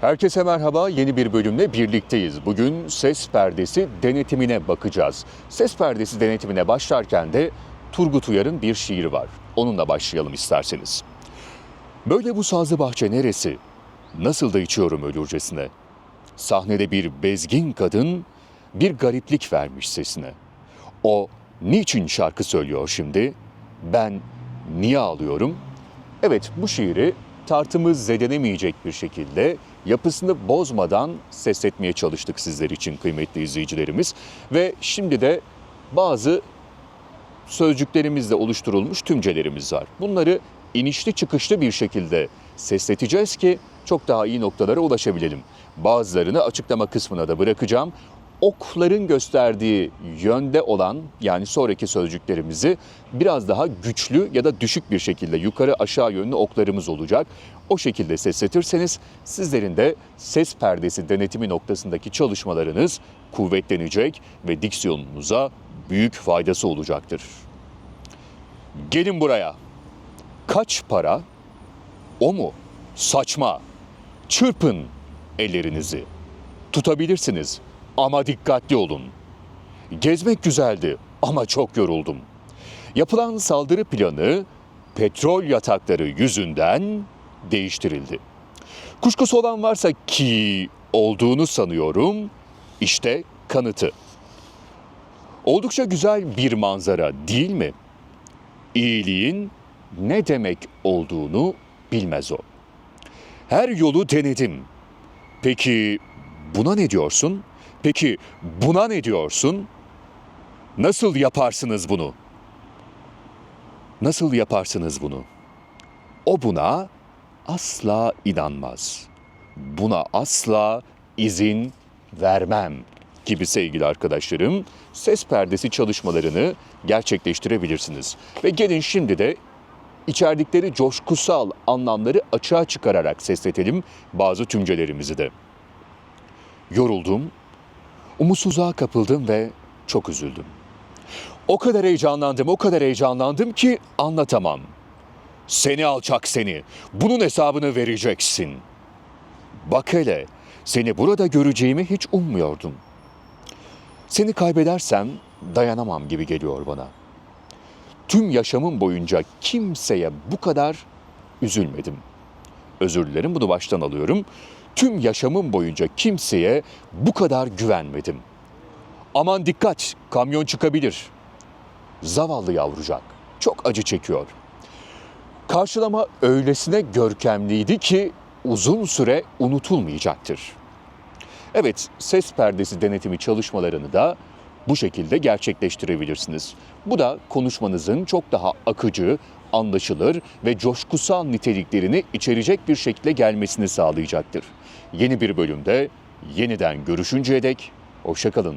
Herkese merhaba. Yeni bir bölümle birlikteyiz. Bugün ses perdesi denetimine bakacağız. Ses perdesi denetimine başlarken de Turgut Uyar'ın bir şiiri var. Onunla başlayalım isterseniz. Böyle bu sazlı bahçe neresi? Nasıl da içiyorum ölürcesine. Sahnede bir bezgin kadın bir gariplik vermiş sesine. O niçin şarkı söylüyor şimdi? Ben niye ağlıyorum? Evet bu şiiri tartımız zedelemeyecek bir şekilde yapısını bozmadan sesletmeye çalıştık sizler için kıymetli izleyicilerimiz. Ve şimdi de bazı sözcüklerimizle oluşturulmuş tümcelerimiz var. Bunları inişli çıkışlı bir şekilde sesleteceğiz ki çok daha iyi noktalara ulaşabilelim. Bazılarını açıklama kısmına da bırakacağım. Okların gösterdiği yönde olan yani sonraki sözcüklerimizi biraz daha güçlü ya da düşük bir şekilde yukarı aşağı yönlü oklarımız olacak. O şekilde sesletirseniz sizlerin de ses perdesi denetimi noktasındaki çalışmalarınız kuvvetlenecek ve diksiyonunuza büyük faydası olacaktır. Gelin buraya. Kaç para? O mu? Saçma. Çırpın ellerinizi. Tutabilirsiniz ama dikkatli olun. Gezmek güzeldi ama çok yoruldum. Yapılan saldırı planı petrol yatakları yüzünden değiştirildi. Kuşkusu olan varsa ki olduğunu sanıyorum. İşte kanıtı. Oldukça güzel bir manzara değil mi? İyiliğin ne demek olduğunu bilmez o. Her yolu denedim. Peki buna ne diyorsun? Peki buna ne diyorsun? Nasıl yaparsınız bunu? Nasıl yaparsınız bunu? O buna asla inanmaz. Buna asla izin vermem gibi sevgili arkadaşlarım ses perdesi çalışmalarını gerçekleştirebilirsiniz. Ve gelin şimdi de içerdikleri coşkusal anlamları açığa çıkararak sesletelim bazı tümcelerimizi de. Yoruldum, umutsuzluğa kapıldım ve çok üzüldüm. O kadar heyecanlandım, o kadar heyecanlandım ki anlatamam. Seni alçak seni, bunun hesabını vereceksin. Bak hele, seni burada göreceğimi hiç ummuyordum. Seni kaybedersem dayanamam gibi geliyor bana. Tüm yaşamım boyunca kimseye bu kadar üzülmedim. Özür dilerim bunu baştan alıyorum. Tüm yaşamım boyunca kimseye bu kadar güvenmedim. Aman dikkat, kamyon çıkabilir. Zavallı yavrucak çok acı çekiyor. Karşılama öylesine görkemliydi ki uzun süre unutulmayacaktır. Evet, ses perdesi denetimi çalışmalarını da bu şekilde gerçekleştirebilirsiniz. Bu da konuşmanızın çok daha akıcı, anlaşılır ve coşkusal niteliklerini içerecek bir şekilde gelmesini sağlayacaktır. Yeni bir bölümde yeniden görüşünceye dek hoşçakalın.